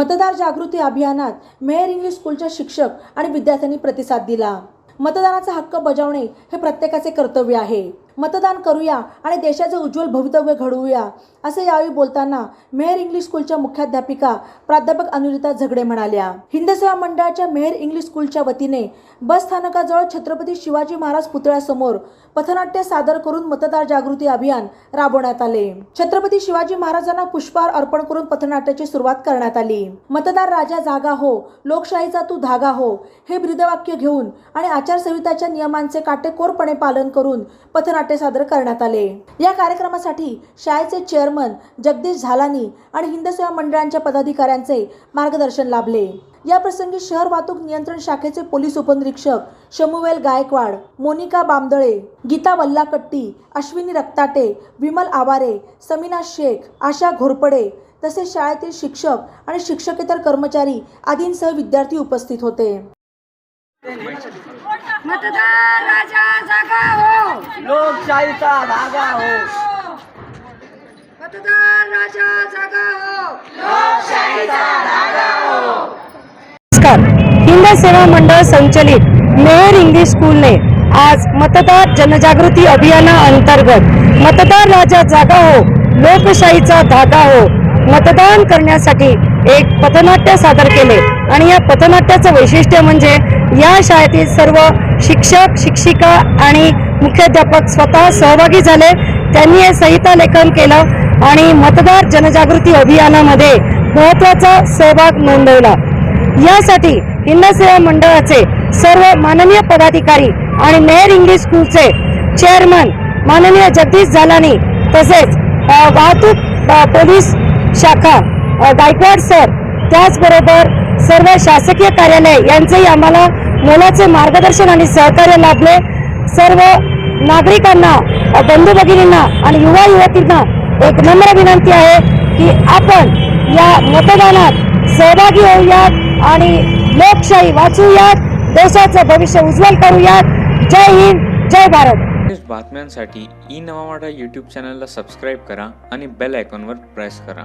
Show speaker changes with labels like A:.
A: मतदार जागृती अभियानात mayor English स्कूलच्या शिक्षक आणि विद्यार्थ्यांनी प्रतिसाद दिला. मतदानाचा हक्क बजावणे हे प्रत्येकाचे कर्तव्य आहे. मतदान करूया आणि देशाचे उज्ज्वल भवितव्य घडवूया. असे यावेळी बोलताना मेहर इंग्लिश स्कूलच्या मुख्याध्यापिका प्राध्यापक अनुरिता झगडे म्हणाल्या हिंदसेवा मंडळाच्या मेहर इंग्लिश स्कूलच्या वतीने बस स्थानकाजवळ छत्रपती शिवाजी महाराज पुतळ्यासमोर पथनाट्य सादर करून मतदार जागृती अभियान राबवण्यात आले. छत्रपती शिवाजी महाराजांना पुष्पहार अर्पण करून पथनाट्याची सुरुवात करण्यात आली. मतदार राजा जागा हो लोकशाहीचा तू धागा हो हे ब्रीदवाक्य घेऊन आणि आचारसंहिताच्या नियमांचे काटेकोरपणे पालन करून पथनाट्य सादर करण्यात आले. या कार्यक्रमासाठी शाळेचे चेअर चेअरमन जगदीश झालानी आणि हिंदसेवा मंडळांच्या पदाधिकाऱ्यांचे मार्गदर्शन लाभले. या प्रसंगी शहर वाहतूक नियंत्रण शाखेचे पोलीस उपनिरीक्षक शमुवेल गायकवाड मोनिका बामदळे गीता वल्लाकट्टी अश्विनी रक्ताटे विमल आवारे समीना शेख आशा घोरपडे तसेच शाळेतील शिक्षक आणि शिक्षकेतर कर्मचारी आदींसह विद्यार्थी उपस्थित होते.
B: मतदार राजा जागा हो.
C: लोकशाहीचा धागा हो.
B: मतदार राजा जागा हो
D: नमस्कार. हिंद सेवा मंडळ संचलित मेहर इंग्लिश स्कूलने आज मतदार जनजागृती अभियाना अंतर्गत मतदार राजा जागा हो लोकशाहीचा धागा हो मतदान करण्यासाठी एक पथनाट्य सादर केले. आणि या पथनाट्याचं वैशिष्ट्य म्हणजे या शाळेतील सर्व शिक्षक शिक्षिका आणि मुख्याध्यापक स्वतः सहभागी झाले. त्यांनी हे संहिता लेखन केलं. आणि मतदार जनजागृती अभियानामध्ये महत्त्वाचा सहभाग नोंदवला. यासाठी हिंदसेवा मंडळाचे सर्व माननीय पदाधिकारी आणि मेयर इंग्लिश स्कूलचे चेअरमन माननीय जगदीश झालानी तसेच वाहतूक पोलीस शाखा गायकवाड सर त्याचबरोबर सर्व शासकीय कार्यालय यांचेही आम्हाला मोलाचे मार्गदर्शन आणि सहकार्य लाभले. सर्व नागरिकांना बंधू भगिनींना आणि युवा युवतींना एक नम्र विनंती आहे की आपण या मतदानात सहभागी होऊयात आणि लोकशाही वाचूयात देशाचं भविष्य उज्ज्वल करूयात. जय हिंद जय भारत.
E: बातम्यांसाठी ई नवा मराठा यूट्यूब चॅनलला सबस्क्राईब करा आणि बेल आयकॉनवर प्रेस करा.